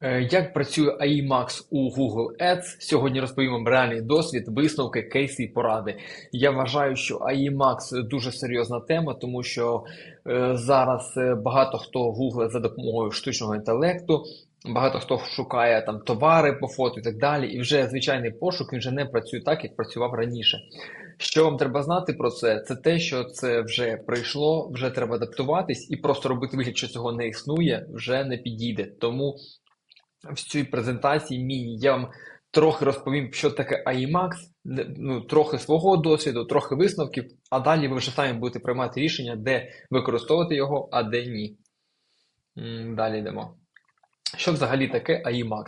Е, Як працює AI у Google Ads? Сьогодні розповім реальний досвід, висновки, кейси і поради. Я вважаю, що AI дуже серйозна тема, тому що е, зараз е, багато хто гуглить за допомогою штучного інтелекту, багато хто шукає там товари по фото і так далі. І вже звичайний пошук він вже не працює так, як працював раніше. Що вам треба знати про це? Це те, що це вже прийшло, вже треба адаптуватись, і просто робити вигляд, що цього не існує, вже не підійде. Тому в цій презентації міні я вам трохи розповім, що таке AIMAX, ну, трохи свого досвіду, трохи висновків, а далі ви вже самі будете приймати рішення, де використовувати його, а де ні. Далі йдемо. Що взагалі таке AIMAX?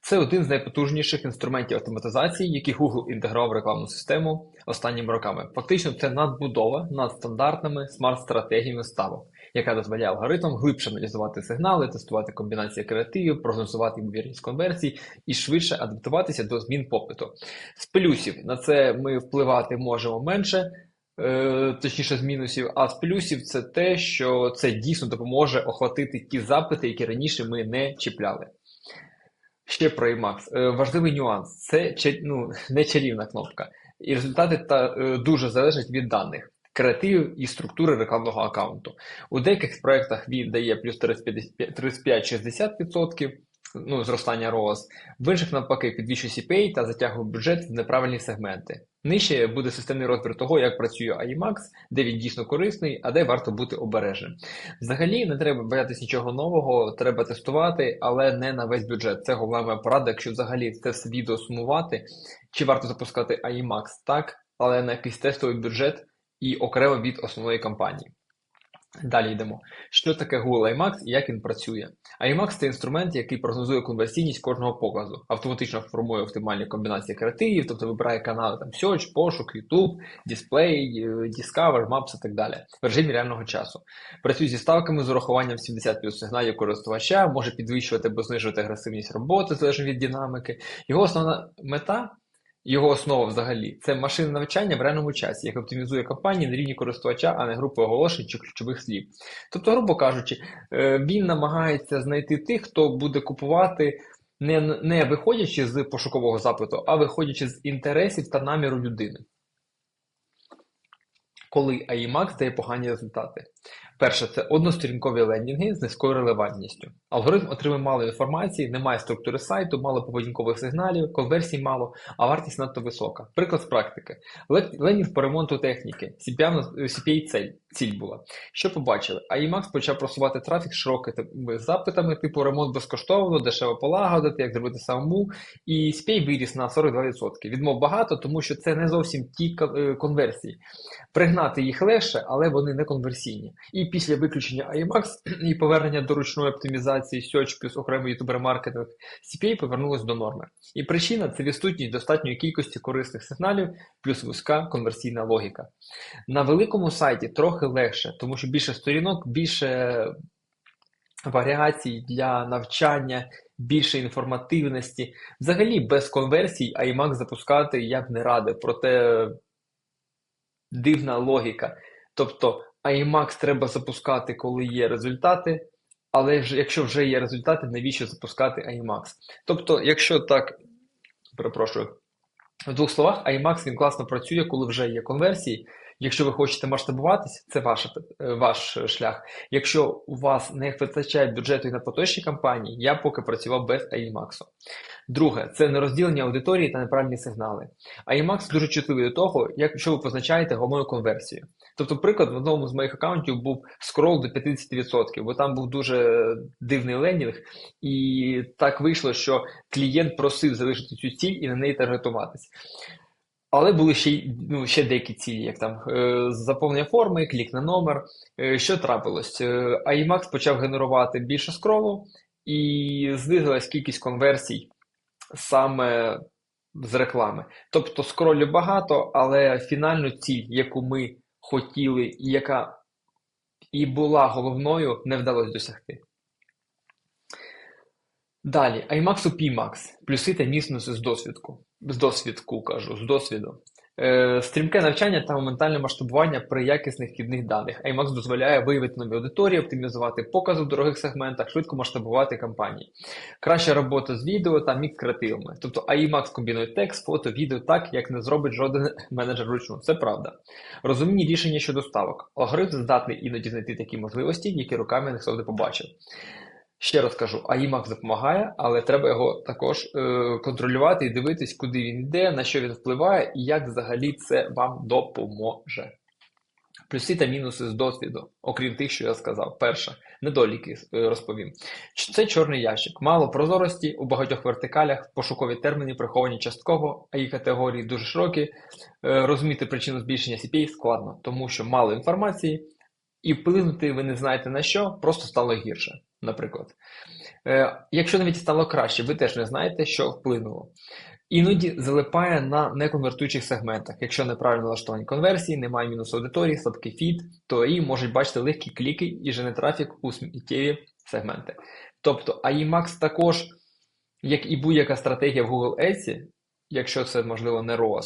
Це один з найпотужніших інструментів автоматизації, які Google інтегрував в рекламну систему останніми роками. Фактично, це надбудова над стандартними смарт-стратегіями ставок, яка дозволяє алгоритмам глибше аналізувати сигнали, тестувати комбінації креативів, прогнозувати ймовірність конверсій і швидше адаптуватися до змін попиту. З плюсів на це ми впливати можемо менше. е, Точніше, з мінусів, а з плюсів це те, що це дійсно допоможе охватити ті запити, які раніше ми не чіпляли. Ще про IMAX. Е, Важливий нюанс. Це ну, не чарівна кнопка. І результати та, е, дуже залежать від даних, креативів і структури рекламного аккаунту. У деяких проєктах він дає плюс 35-60%, ну, зростання ROAS, в інших навпаки підвищує CPA та затягує бюджет в неправильні сегменти. Нижче буде системний розбір того, як працює IMAX, де він дійсно корисний, а де варто бути обережним. Взагалі не треба боятися нічого нового, треба тестувати, але не на весь бюджет. Це головна моя порада, якщо взагалі це все відео сумувати, чи варто запускати AIMAX так, але на якийсь тестовий бюджет і окремо від основної кампанії. Далі йдемо. Що таке Google IMAX і як він працює? IMAX – це інструмент, який прогнозує конверсійність кожного показу, автоматично формує оптимальні комбінації креативів, тобто вибирає канали там Search, пошук, YouTube, Display, е, Discover, Maps і так далі в режимі реального часу. Працює зі ставками з урахуванням 70 плюс сигналів користувача, може підвищувати або знижувати агресивність роботи залежно від динамики. Його основна мета його основа взагалі це машинне навчання в реальному часі, яке оптимізує кампанії на рівні користувача, а не групи оголошень чи ключових слів. Тобто, грубо кажучи, е, він намагається знайти тих, хто буде купувати не, не виходячи з пошукового запиту, а виходячи з інтересів та наміру людини. Коли AIMAX дає погані результати. Перше, це односторінкові лендінги з низькою релевантністю. Алгоритм отримує мало інформації, немає структури сайту, мало поведінкових сигналів, конверсій мало, а вартість надто висока. Приклад з практики. Ле- Ленінг по ремонту техніки. CPA, в цель, ціль була. Що побачили? AIMAX почав просувати трафік широкими запитами, типу ремонт безкоштовно, дешево полагодити, як зробити самому. І CPA виріс на 42%. Відмов багато, тому що це не зовсім ті е, конверсії. Пригнати їх легше, але вони не конверсійні. І після виключення IMAX і повернення до ручної оптимізації Search плюс окремий ютубер маркетинг, CPA повернулось до норми. І причина це відсутність достатньої кількості корисних сигналів плюс вузька конверсійна логіка. На великому сайті трохи легше, тому що більше сторінок, більше варіацій для навчання, більше інформативності. Взагалі без конверсій IMAX запускати я б не радив, проте дивна логіка. Тобто IMAX треба запускати, коли є результати, але ж, якщо вже є результати, навіщо запускати IMAX? Тобто, якщо так, перепрошую, в двох словах, IMAX він класно працює, коли вже є конверсії. Якщо ви хочете масштабуватись, це ваш, е, ваш шлях. Якщо у вас не вистачає бюджету і на поточні кампанії, я поки працював без IMAX. Друге, це нерозділення аудиторії та неправильні сигнали. IMAX дуже чутливий до того, як що ви позначаєте головною конверсією. Тобто, приклад, в одному з моїх аккаунтів був скрол до 50%, бо там був дуже дивний лендінг, і так вийшло, що клієнт просив залишити цю ціль і на неї таргетуватись. Але були ще, ну, ще деякі цілі, як там е, заповнення форми, клік на номер. Е, що трапилось? Е, IMAX почав генерувати більше скролу і знизилась кількість конверсій саме з реклами. Тобто скролю багато, але фінальну ціль, яку ми хотіли, яка і була головною, не вдалося досягти. Далі, IMAX у PMAX. Плюси та мінуси з досвідку. З досвідку кажу, з досвіду. Е, Стрімке навчання та моментальне масштабування при якісних вхідних даних. IMAX дозволяє виявити нові аудиторії, оптимізувати покази в дорогих сегментах, швидко масштабувати кампанії. Краща робота з відео та мікс креативами. Тобто IMAX комбінує текст, фото, відео так, як не зробить жоден менеджер вручну. Це правда. Розумні рішення щодо ставок. Алгоритм здатний іноді знайти такі можливості, які руками ніхто не побачив. Ще раз кажу, AIMAX допомагає, але треба його також е, контролювати і дивитись, куди він йде, на що він впливає і як взагалі це вам допоможе. Плюси та мінуси з досвіду, окрім тих, що я сказав. Перше, недоліки е, розповім. Це чорний ящик. Мало прозорості у багатьох вертикалях, пошукові терміни приховані частково, а їх категорії дуже широкі. Е, Розуміти причину збільшення CPA складно, тому що мало інформації, і вплинути ви не знаєте на що, просто стало гірше, наприклад. Е, Якщо навіть стало краще, ви теж не знаєте, що вплинуло. Іноді залипає на неконвертуючих сегментах. Якщо неправильно налаштовані конверсії, немає мінус аудиторії, слабкий фід, то і можуть бачити легкі кліки і жене трафік у сміттєві сегменти. Тобто AIMAX також, як і будь-яка стратегія в Google Ads, якщо це можливо не ROAS,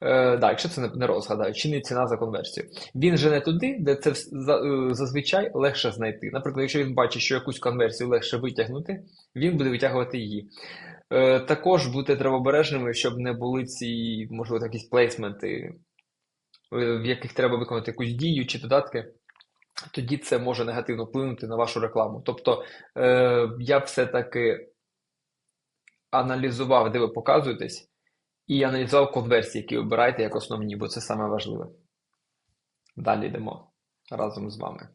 Е, да, якщо це не, не ROAS, чи не ціна за конверсію. Він же не туди, де це е, зазвичай легше знайти. Наприклад, якщо він бачить, що якусь конверсію легше витягнути, він буде витягувати її. Е, також бути треба обережними, щоб не були ці, можливо, якісь плейсменти, в яких треба виконати якусь дію чи додатки. Тоді це може негативно вплинути на вашу рекламу. Тобто е, я все-таки аналізував, де ви показуєтесь, і аналізував конверсії, які обираєте як основні, бо це саме важливе. Далі йдемо разом з вами.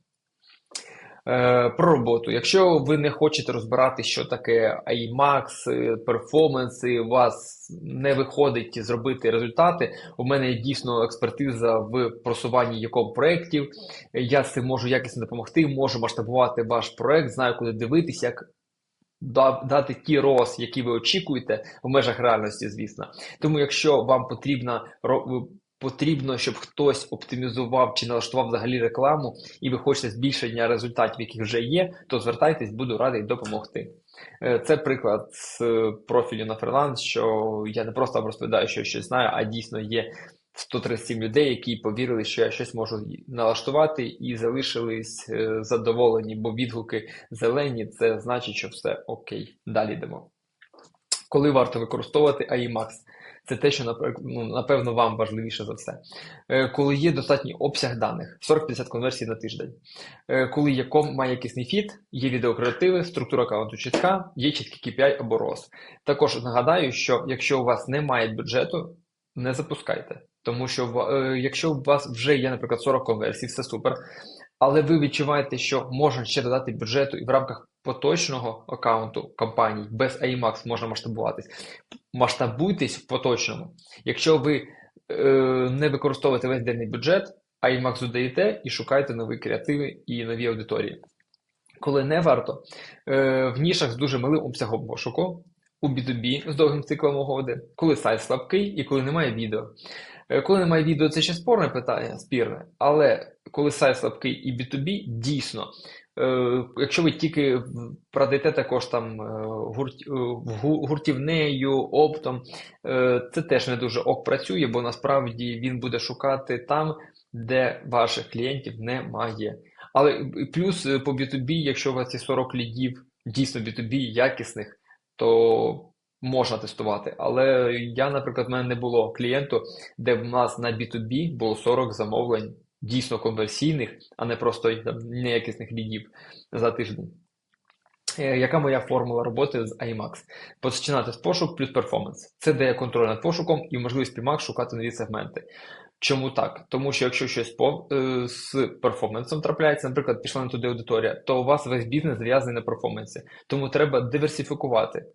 Е, Про роботу. Якщо ви не хочете розбирати, що таке IMAX, перформанси, у вас не виходить зробити результати. У мене є дійсно експертиза в просуванні якого проєктів. Я з цим можу якісно допомогти, можу масштабувати ваш проєкт, знаю, куди дивитись, як дати ті роз, які ви очікуєте, в межах реальності, звісно. Тому, якщо вам потрібно ро- потрібно, щоб хтось оптимізував чи налаштував взагалі рекламу, і ви хочете збільшення результатів, яких вже є, то звертайтесь, буду радий допомогти. Е, Це приклад з е, профілю на фриланс, що я не просто розповідаю, що я щось знаю, а дійсно є 137 людей, які повірили, що я щось можу налаштувати, і залишились е, задоволені, бо відгуки зелені, це значить, що все окей. Далі йдемо. Коли варто використовувати AIMAX? Це те, що ну, напевно вам важливіше за все. Е, Коли є достатній обсяг даних, 40-50 конверсій на тиждень. Е, Коли є ком має якісний фіт, є відеокреативи, структура аккаунту чітка, є чіткий KPI або ROS. Також нагадаю, що якщо у вас немає бюджету, не запускайте. Тому що е, якщо у вас вже є, наприклад, 40 конверсій, все супер, але ви відчуваєте, що можна ще додати бюджету і в рамках поточного аккаунту компаній без AIMAX можна масштабуватись. Масштабуйтесь в поточному. Якщо ви е, не використовуєте весь денний бюджет, AIMAX додаєте і шукайте нові креативи і нові аудиторії. Коли не варто, е, в нішах з дуже малим обсягом пошуку, у B2B з довгим циклом угоди, коли сайт слабкий і коли немає відео. Е, Коли немає відео, це ще спорне питання, спірне, але коли сайт слабкий і B2B, дійсно, е, якщо ви тільки продаєте також там е, гурт, гуртівнею, оптом, це теж не дуже ок працює, бо насправді він буде шукати там, де ваших клієнтів немає. Але плюс по B2B, якщо у вас є 40 лідів, дійсно B2B якісних, то можна тестувати. Але я, наприклад, в мене не було клієнту, де в нас на B2B було 40 замовлень дійсно конверсійних, а не просто неякісних лідів за тиждень. Е, Яка моя формула роботи з IMAX? Починати з пошук плюс перформанс. Це дає контроль над пошуком і можливість при шукати нові сегменти. Чому так? Тому що якщо щось по, е, з перформансом трапляється, наприклад, пішла не туди аудиторія, то у вас весь бізнес зв'язаний на перформансі. Тому треба диверсифікувати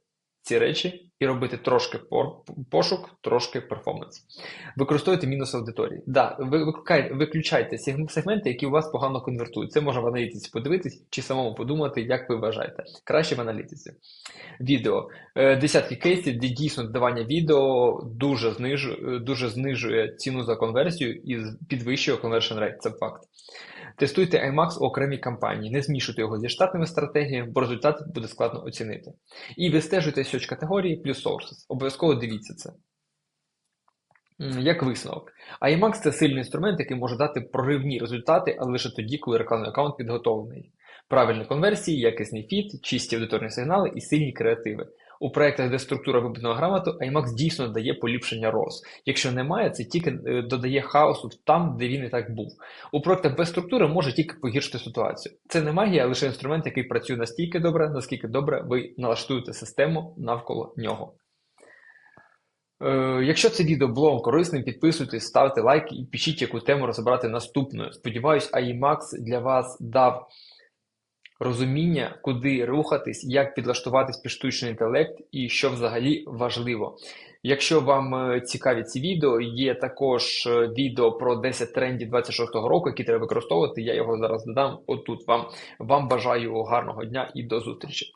ці речі і робити трошки пошук, трошки перформанс. Використовуйте мінус аудиторії. Да, ви виключайте сегменти, які у вас погано конвертують. Це можна в аналітиці подивитись чи самому подумати, як ви вважаєте. Краще в аналітиці. Відео. Е, Десятки кейсів, де дійсно додавання відео дуже знижує, дуже знижує ціну за конверсію і підвищує conversion rate. Це факт. Тестуйте IMAX у окремій кампанії, не змішуйте його зі штатними стратегіями, бо результат буде складно оцінити. І вистежуйте search категорії плюс sources. Обов'язково дивіться це. Як висновок, IMAX – це сильний інструмент, який може дати проривні результати, але лише тоді, коли рекламний аккаунт підготовлений. Правильні конверсії, якісний фіт, чисті аудиторні сигнали і сильні креативи. У проєктах, де структура вибудована грамоту, IMAX дійсно дає поліпшення роз. Якщо немає, це тільки е, додає хаосу там, де він і так був. У проєктах без структури може тільки погіршити ситуацію. Це не магія, а лише інструмент, який працює настільки добре, наскільки добре ви налаштуєте систему навколо нього. Е, Якщо це відео було вам корисним, підписуйтесь, ставте лайк і пишіть, яку тему розібрати наступною. Сподіваюсь, AIMAX для вас дав розуміння, куди рухатись, як підлаштуватись під штучний інтелект і що взагалі важливо. Якщо вам е, цікаві ці відео, є також е, відео про 10 трендів 26-го року, які треба використовувати. Я його зараз додам отут. Вам, вам бажаю гарного дня і до зустрічі.